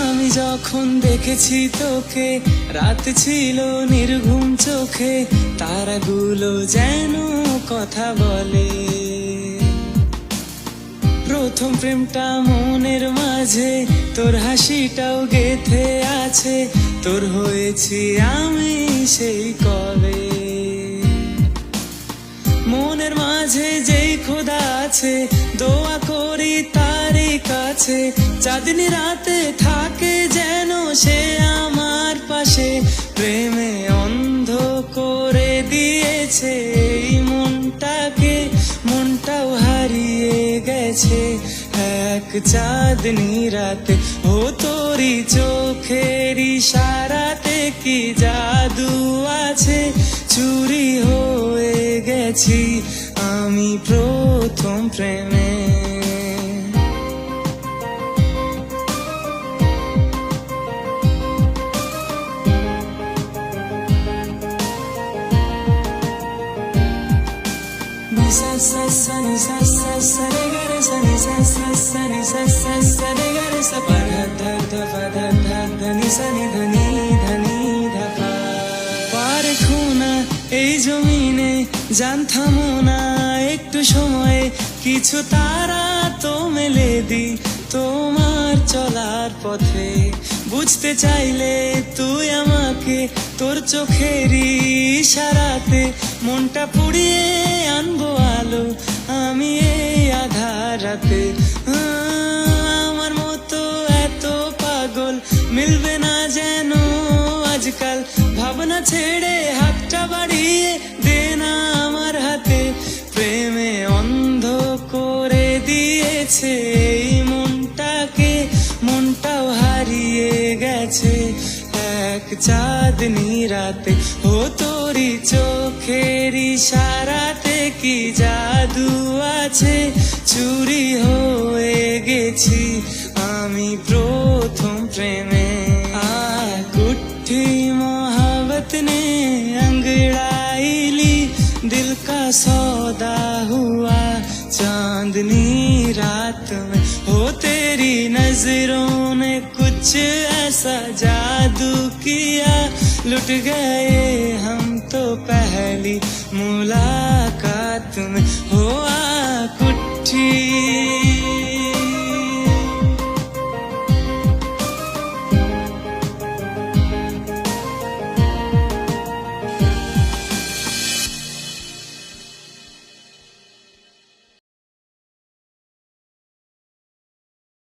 আমি যখন দেখেছি তোকে রাত ছিল নির্ঘুম চোখে তারাগুলো যেন কথা বলে। প্রথম প্রেমটা মনের মাঝে, তোর হাসিটাও গেথে আছে, তোর হয়েছি আমি সেই কবে। মনের মাঝে যেই খোদা আছে, দোয়া করি তারই কাছে, চাঁদনি রাতে থাকে যেন সে আমার পাশে, প্রেমে অন্ধ করে দিয়েছে এই মনটাকে, মনটাও হারিয়ে গেছে এক চাঁদনি রাতে ও তোরি চোখের ইশারাতে কি জাদু আছে? চুরি হয়ে গেছি আমি প্রথম প্রেমে। Sa sa sa sa sa sa re sa এই জমিনে জান থামো না একটু সময়ে কিছু তারা তো মেলে দি তোমার চলার পথে বুঝতে চাইলে তুই আমাকে তোর চোখেরই ইশারাতে মনটা পুড়িয়ে মিলবে না যেন আজকাল। ভাবনা ছেড়ে হাতটা বাড়িয়ে দে না আমার হাতে। প্রেমে অন্ধ করে দিয়েছে এই মনটাকে। মনটাও হারিয়ে গেছে এক চাঁদনি রাতে ও তোরি চোখের ইশারাতে কি জাদু আছে? চুরি হয়ে গেছি আমি প্রথম প্রেমে। सौदा हुआ, चांदनी रात में। हो तेरी नज़रों ने कुछ ऐसा जादू किया। लुट गए हम तो पहली मुलाकात में। हो आ कुट्ठी।